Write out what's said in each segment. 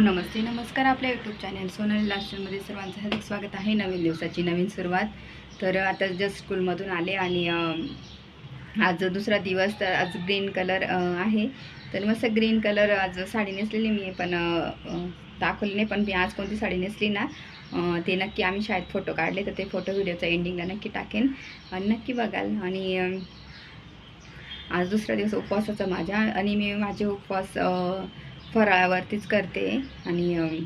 नमस्ते नमस्कार आपल्या YouTube channel Sonali लास्टमध्ये सर्वांचं हार्दिक स्वागत आहे. नवीन दिवसाची नवीन सुरुवात. तर आता जस्ट स्कूलमधून आले आणि आज दुसरा दिवस तर आज ग्रीन कलर आहे. तर मस्त ग्रीन कलर आज साडी नेसलेली मी पण दाखवली नाही पण मी आज कोणती साडी नेसली ना ते नक्की आम्ही शाळेत फोटो काढले तर ते फोटो व्हिडिओचा एंडिंगला नक्की टाकेन. आणि नक्की बघाल. आणि आज दुसरा दिवस उपवासाचा माझ्या आणि मी माझे उपवास फराळावरतीच करते. आणि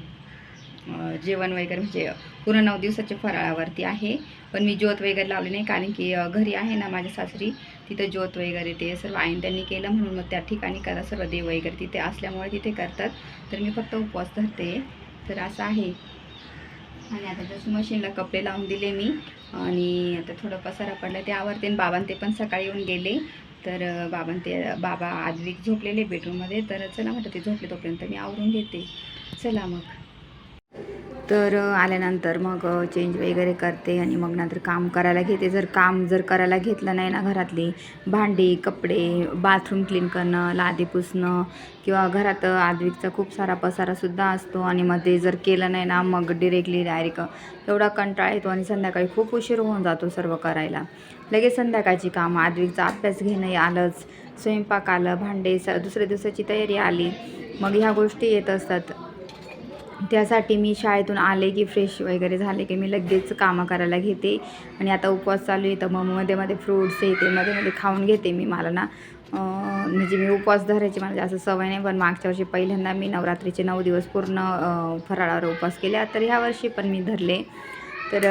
जेवण वगैरे म्हणजे पूर्ण नऊ दिवसाच्या फराळावरती आहे. पण मी ज्योत वगैरे लावली नाही कारण की घरी आहे ना माझ्या सासरी. तिथं ज्योत वगैरे ते सर्व आईन त्यांनी केलं म्हणून मग त्या ठिकाणी करा सर्व देव वगैरे तिथे असल्यामुळे तिथे करतात. तर मी फक्त उपवास धरते. तर असं आहे. आणि आता जसं मशीनला कपडे लावून दिले मी. आणि आता थोडं पसारा पडला ते आवरते आणि बाबां ते पण सकाळी येऊन गेले. तर बाबा बाबां ते बाबा आजवीक झोपलेले बेडरूममध्ये. तर चला म्हटलं ते झोपले तोपर्यंत मी आवरून घेते. चला मग. तर आल्यानंतर मग चेंज वगैरे करते आणि मग नंतर काम करायला घेते. जर काम जर करायला घेतलं नाही ना घरातली भांडी कपडे बाथरूम क्लीन करणं लादी पुसणं किंवा घरात आदविकचा खूप सारा पसारासुद्धा असतो आणि मग ते जर केलं नाही ना मग डिरेक्टली डायरेक्ट एवढा कंटाळा येतो आणि संध्याकाळी खूप उशीर होऊन जातो सर्व करायला. लगेच संध्याकाळची कामं आद्विकचा अभ्यास घेणं आलंच. स्वयंपाक आलं भांडे स दुसऱ्या दिवसाची तयारी आली. मग ह्या गोष्टी येत असतात. त्यासाठी मी शाळेतून आले की फ्रेश वगैरे झाले की मी लगेच कामं करायला घेते. आणि आता उपवास चालू आहे तर मग मध्ये मध्ये फ्रूट्स येते मध्ये मध्ये खाऊन घेते मी मला ना. म्हणजे मी उपवास धरायची मला जास्त सवय नाही पण मागच्या वर्षी पहिल्यांदा मी नवरात्रीचे नऊ दिवस पूर्ण फराळावर उपवास केले तर ह्या वर्षी पण मी धरले. तर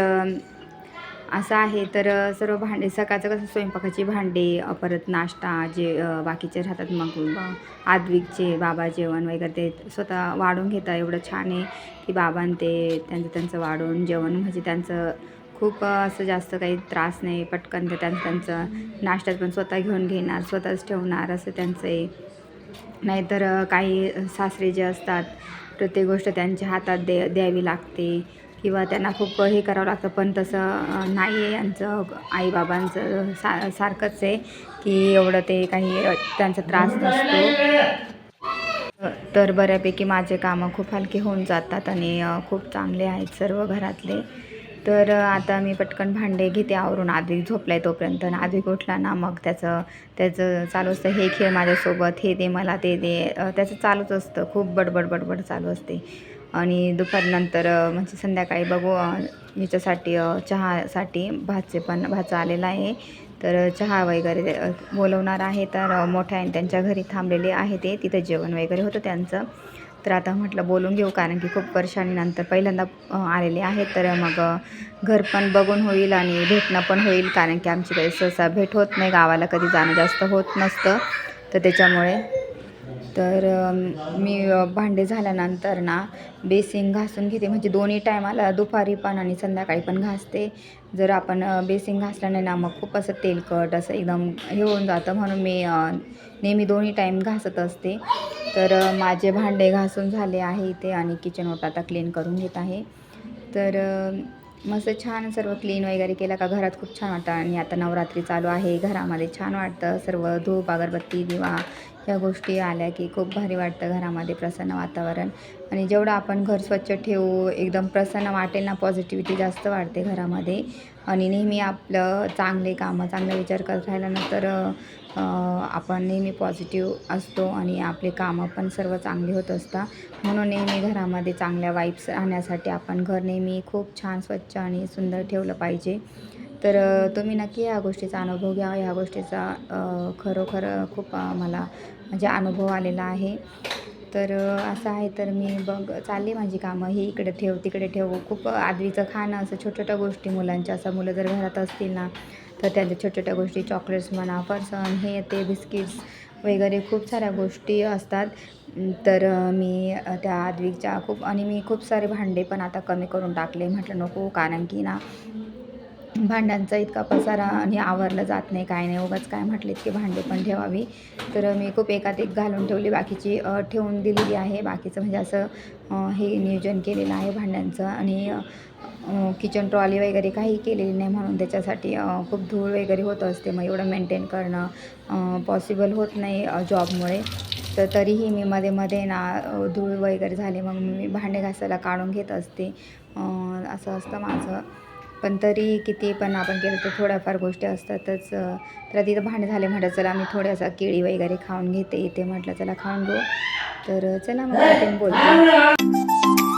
असं आहे तर सर्व भांडे सकाळचं कसं स्वयंपाकाची भांडे परत नाश्ता जे बाकीचे राहतात मग आद्विकचे बाबा जेवण वगैरे ते स्वतः वाढून घेता एवढं छान आहे की बाबां ते त्यांचं त्यांचं वाढून जेवण म्हणजे त्यांचं खूप असं जास्त काही त्रास नाही पटकन ते त्यांचं त्यांचं नाश्त्यात पण स्वतः घेऊन घेणार स्वतःच ठेवणार असं त्यांचं आहे. नाहीतर काही सासरे जे असतात प्रत्येक गोष्ट त्यांच्या हातात दे द्यावी लागते. किंवा त्यांना खूप हे करावं लागतं. पण तसं नाही आहे यांचं आईबाबांचं सा सारखंच आहे की एवढं ते काही त्यांचा त्रास नसतो. तर बऱ्यापैकी माझे कामं खूप हलके होऊन जातात आणि खूप चांगले आहेत सर्व घरातले. तर आता मी पटकन भांडे घेते आवरून. आधी झोपलाय तोपर्यंत आणि उठला ना मग त्याचं त्याचं चालू असतं. हे खेळ माझ्यासोबत हे दे मला ते दे. त्याचं चालूच असतं. खूप बडबड बडबड चालू असते. आणि दुपारनंतर म्हणजे संध्याकाळी बघू याच्यासाठी चहासाठी भाचे पण भाचा आलेला आहे. तर चहा वगैरे बोलवणार आहे. तर मोठ्या त्यांच्या घरी थांबलेले आहे ते. तिथं जेवण वगैरे होतं त्यांचं. तर आता म्हटलं बोलून घेऊ कारण की खूप वर्षांनीनंतर पहिल्यांदा आलेले आहेत. तर मग घर पण बघून होईल आणि भेटणं पण होईल कारण की आमची काही सहसा भेट होत नाही. गावाला कधी जाणं जास्त होत नसतं. तर त्याच्यामुळे तर मी भांडे झाल्यानंतर ना बेसिन घासून घेते. म्हणजे दोन्ही टायमाला दुपारी पण आणि संध्याकाळी पण घासते. जर आपण बेसिन घासलं नाही ना मग खूप असं तेलकट असं एकदम हे होऊन जातं. म्हणून मी नेहमी दोन्ही टाईम घासत असते. तर माझे भांडे घासून झाले आहे इथे आणि किचन ओटा आता क्लीन करून घेत आहे. तर मस्त छान सर्व क्लीन वगैरे केलं का घरात खूप छान वाटतं. आणि आता नवरात्री चालू आहे. घरामध्ये छान वाटतं. सर्व धूप अगरबत्ती दिवा या गोष्टी आल्या की खूप भारी वाटतं घरामध्ये प्रसन्न वातावरण. आणि जेवढं आपण घर स्वच्छ ठेवू एकदम प्रसन्न वाटेल ना पॉझिटिव्हिटी जास्त वाढते घरामध्ये. आणि नेहमी आपलं चांगले कामं चांगला विचार करत राहिला ना तर आपण नेहमी पॉझिटिव्ह असतो आणि आपले कामं पण सर्व चांगली होत असतात. म्हणून नेहमी घरामध्ये चांगल्या वाईब्स राहण्यासाठी आपण घर नेहमी खूप छान स्वच्छ आणि सुंदर ठेवलं पाहिजे. तर तुम्ही नक्की ह्या गोष्टीचा अनुभव घ्या. ह्या गोष्टीचा खरोखर खूप मला म्हणजे अनुभव आलेला आहे. तर असं आहे तर मी बघ चालले माझी कामं. ही इकडे ठेव तिकडे ठेव. खूप आदवीचं खाणं असं छोट्या छोट्या गोष्टी मुलांच्या. असं मुलं जर घरात असतील ना तर त्यांच्या छोट्या छोट्या गोष्टी चॉकलेट्स म्हणा फरसन हे ते बिस्किट्स वगैरे खूप साऱ्या गोष्टी असतात. तर मी त्या आद्विकच्या खूप आणि मी खूप सारे भांडे पण आता कमी करून टाकले. म्हटलं नको कारण की ना भांड्यांचा इतका पसारा आणि आवरलं जात नाही काय नाही. उगाच काय म्हटलेत की भांडे पण ठेवावी. तर मी खूप एकात एक घालून ठेवली बाकीची ठेवून दिलेली आहे. बाकीचं म्हणजे असं हे नियोजन केलेलं आहे भांड्यांचं आणि किचन ट्रॉली वगैरे काही केलेली नाही म्हणून त्याच्यासाठी खूप धूळ वगैरे होत असते. मग एवढं मेंटेन करणं पॉसिबल होत नाही जॉबमुळे तर तरीही मी मध्ये मध्ये ना धूळ वगैरे झाले. मग मी भांडे घासायला काढून घेत असते. असं असतं माझं. पण तरी किती पण आपण केलं तर थोड्याफार गोष्टी असतातच. तर तिथं भांडे झाले म्हटलं चला मी थोड्यासा केळी वगैरे खाऊन घेते. इथे म्हटलं चला खाऊन घेऊ. तर चला मग बोलतो बोलते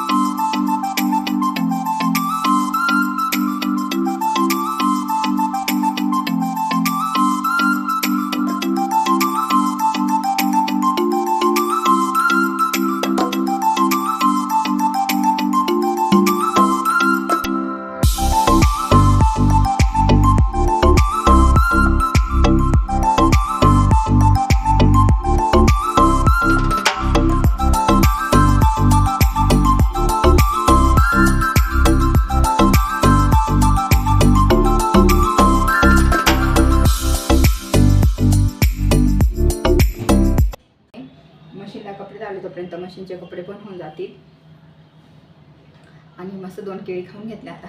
मस्त दोन केळी खाऊन घेतले आता.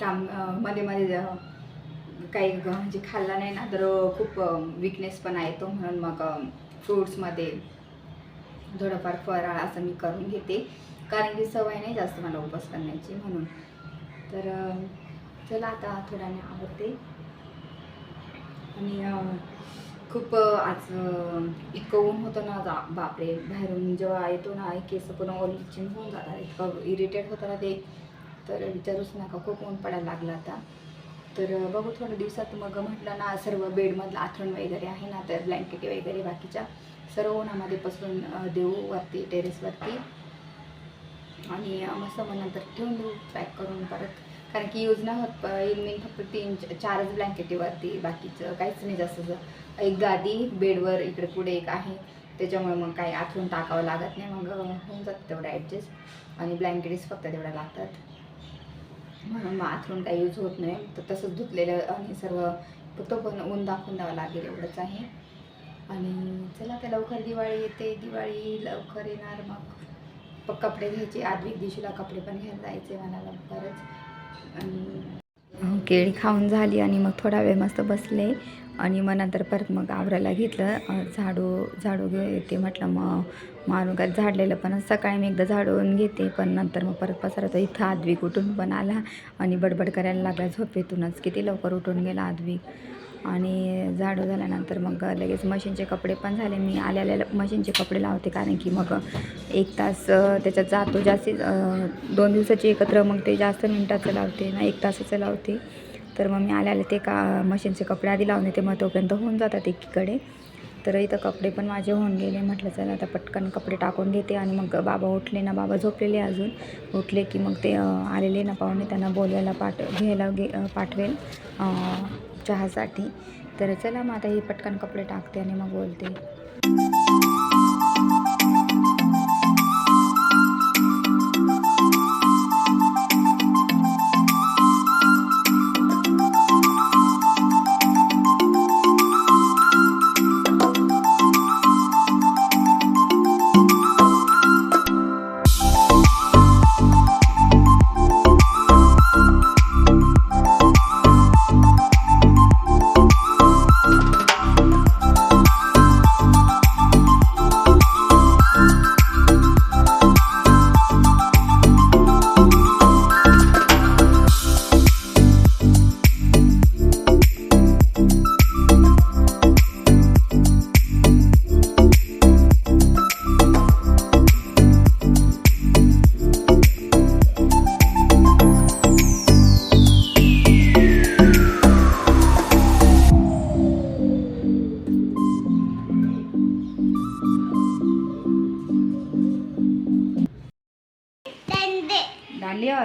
काममध्ये मध्ये काही म्हणजे खाल्ला नाही ना तर खूप विकनेस पण आहे तो म्हणून मग फ्रूट्समध्ये थोडंफार फराळ असं मी करून घेते. कारण की सवय नाही जास्त मला उपवास करण्याची म्हणून. तर चला आता थोड्याने आवडते आणि खूप आज इतकं ऊन होतं ना जा बापरे बाहेरून जेव्हा येतो ना केस पूर्ण ओरिजिन होऊन जातात. इतकं इरिटेट होतं ना ते. तर विचारूच नका खूप ऊन पडायला लागला आता. तर बघू थोड्या दिवसात मग म्हटलं ना सर्व बेडमधलं आथरण वगैरे आहे ना तर ब्लँकेटी वगैरे बाकीच्या सर्व उन्हामध्ये पसरून देऊ वरती टेरेसवरती आणि मस्त मग नंतर ठेवून देऊ पॅक करून परत. कारण की यूज नाही होत येईल मी फक्त तीन चारच ब्लँकेटीवरती बाकीचं काहीच नाही जास्त एक गादी बेडवर इकडे पुढे एक आहे. त्याच्यामुळे मग काही आथरून टाकावं लागत नाही मग होऊन जातं तेवढं ॲडजस्ट आणि ब्लँकेटीज फक्त तेवढ्या लागतात. म्हणून मग आथरून काही यूज होत नाही. तर तसंच धुतलेलं आणि सर्व तो पण ऊन दाखवून द्यावं लागेल एवढंच आहे. आणि चला आता लवकर दिवाळी येते. दिवाळी लवकर येणार. मग कपडे घ्यायचे. आदवी दिवशीला कपडे पण घ्यायला जायचे मला लवकरच आणि केळी खाऊन झाली आणि मग थोडा वेळ मस्त बसले. आणि मग नंतर परत मग आवरायला घेतलं. झाडू झाडू घेते म्हटलं मग मारून काय झाडलेलं पण सकाळी मी एकदा झाडून घेते पण नंतर मग परत पसारा इथं आद्विक उठून पण आला आणि बडबड करायला लागला झोपेतूनच. किती लवकर उठून गेला आद्विक. आणि झाडू झाल्यानंतर मग लगेच मशीनचे कपडे पण झाले. मी आल्या मशीनचे कपडे लावते कारण की मग एक तास त्याच्यात जातो जास्तीत दोन दिवसाची एकत्र मग ते जास्त मिनटाचं लावते ना एक तासाचं लावते. तर मग मी आले आले ते का मशीनचे कपडे आधी लावून येते मग तोपर्यंत होऊन जातात एकीकडे. तर इथं कपडे पण माझे होऊन गेले. म्हटलं चला आता पटकन कपडे टाकून घेते. आणि मग बाबा उठले ना बाबा झोपलेले अजून. उठले की मग ते आलेले ना पाहुणे. त्यांना बोलवायला पाठ घ्यायला घे पाठवेल चहासाठी. तर चला मग आता हे पटकन कपडे टाकते आणि मग बोलते.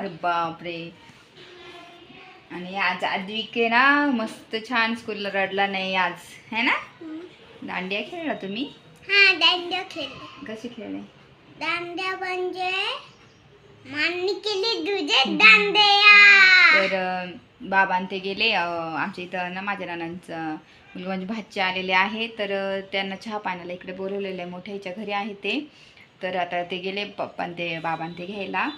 अरे बापरे. आणि आज आद्विक आहे ना मस्त छान स्कूलला रडला नाही आज. है ना? दांडिया खेळला तुम्ही? हा दांड्या खेळले. कशी खेळले? दांड्या म्हणजे मांडणी केली तुझे दांड्या. तर बाबां ते गेले आमच्या इथं ना माझ्या नानांचं मुलगा म्हणजे भाचे आलेले आहे. तर त्यांना चहा पाण्याला इकडे बोलवलेलं आहे. मोठ्याच्या घरी आहे ते. तर आता ते गेले पप्पा ते बाबां ते घ्यायला.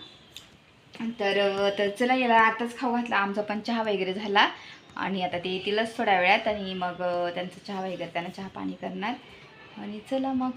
तर तर चला याला आताच खाऊ घातला. आमचा पण चहा वगैरे झाला. आणि आता ते येतीलच थोड्या वेळात आणि मग त्यांचा चहा वगैरे त्यांना चहा पाणी करणार. आणि चला मग.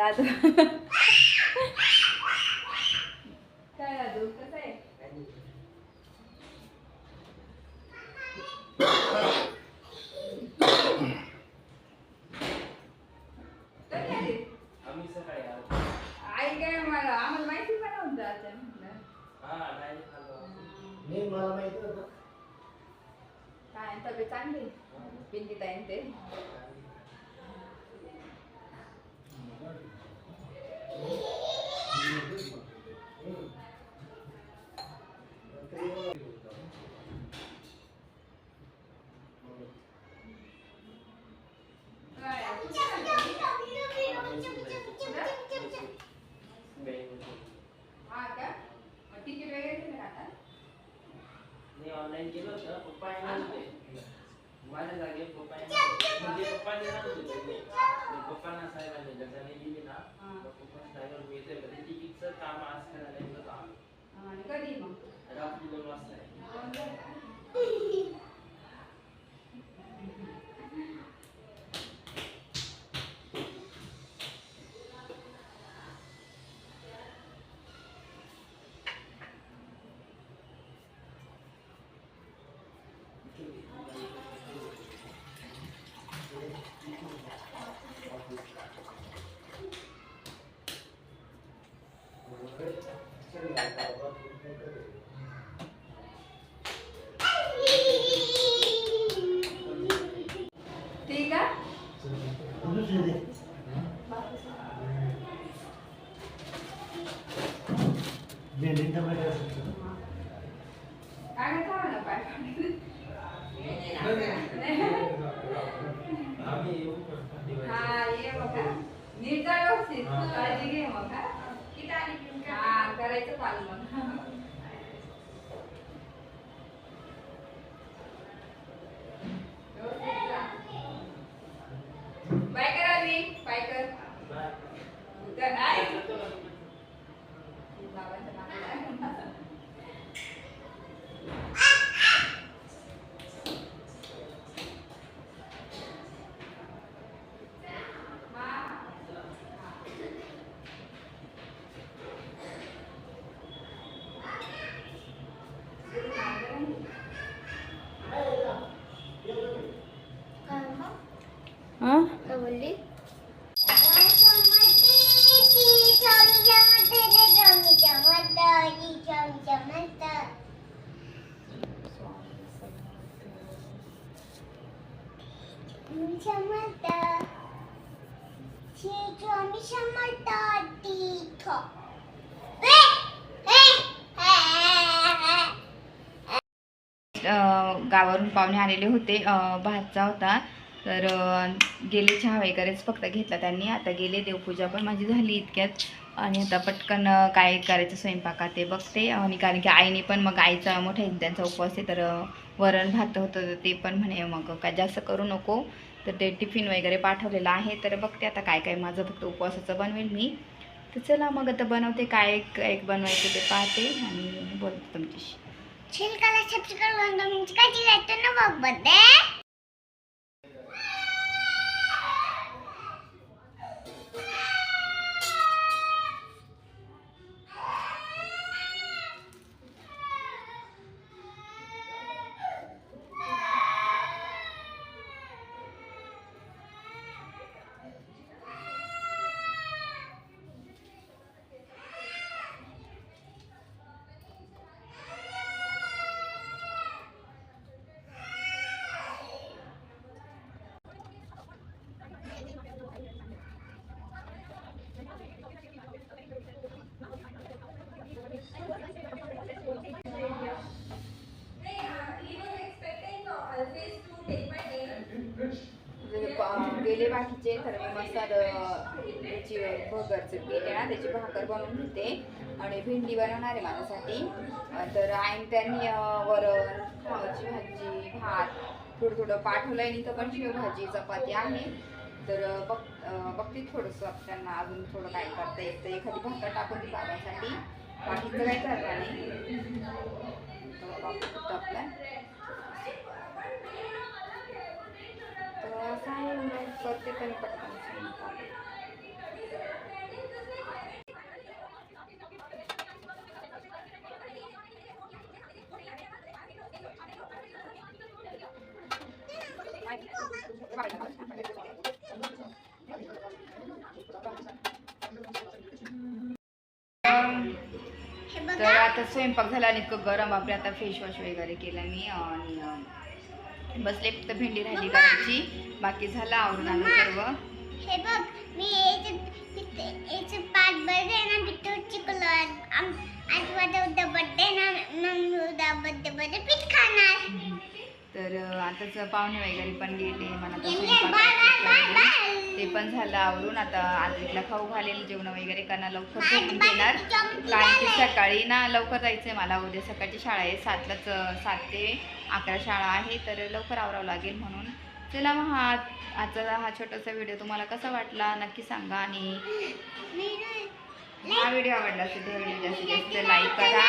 दादू काय दादू कसं आहे? कधी आली? आम्ही सकाळी आलो. आई काय मला आम्हाला माहिती पण नव्हतं आता म्हटलं. हा डायरेक्ट आलो मी मला माहिती होतं काय तब्येत चांगली? पिंकी ताईन ते. 그래. 지금 나가서 आलेले होते भातचा होता. तर गेले चहा वगैरेच फक्त घेतला त्यांनी. आता गेले देवपूजा पण माझी झाली इतक्यात. आणि आता पटकन काय करायचं स्वयंपाकात ते बघते. आणि कारण की आईने पण मग आईचा मोठा त्यांचा उपवास आहे. तर वरण भात होतं तर ते पण म्हणे मग काय जास्त करू नको. तर ते टिफिन वगैरे पाठवलेलं आहे. तर बघते आता काय काय माझं फक्त उपवासाचं बनवेल मी. तर चला मग आता बनवते काय एक एक बनवायचं ते पाहते. आणि बोलते तुमच्याशी. చిలకల చెప్పుకోవడం మంచిగా చేస్తున్న బాబు प- बाकीचे तर मी मसाल याची भगरचं आहे ना त्याची भाकर बनवून घेते. आणि भेंडी बनवणार आहे माझ्यासाठी. तर आईन त्यांनी वरण खावाची भाजी भात थोडं थोडं पाठवलं आहे इथं पण शेवभाजी चपाती आहे. तर बघ बघते थोडंसं त्यांना अजून थोडं काय करता येतं एखादी भाकर टाकून ती बाबासाठी. बाकीचं काही करणार नाही. तर बाबा फक्त आपला तर असं आहे मग करते पण पटकन स्वयंपाक. हे तर आता स्वयंपाक झाला आणि इतकं गरम बापरे आता फेस वॉश वगैरे केला मी आणि बसले फक्त भेंडी राहिली करायची बाकी झालं आवरून आलं सर्व. हे बघ मी याचे पाच बर्थडे ना पिठू चिकलो आज माझा उद्या बर्थडे ना मग उद्या बर्थडे खाणार तर आताच पाहुणे वगैरे पण गेले मला. आहे. ते पण झालं आवरून आता आजला खाऊ घालेल जेवण वगैरे करणार लवकर घेणार कारण की. सकाळी ना लवकर जायचंय मला उद्या सकाळची शाळा आहे सातलाच सात ते अकरा शाळा आहे तर लवकर आवरावं लागेल म्हणून चला मग हा आजचा हा छोटासा व्हिडिओ तुम्हाला कसा वाटला नक्की सांगा आणि हा व्हिडिओ आवडला असेल तर व्हिडिओ जास्तीत जास्त लाईक करा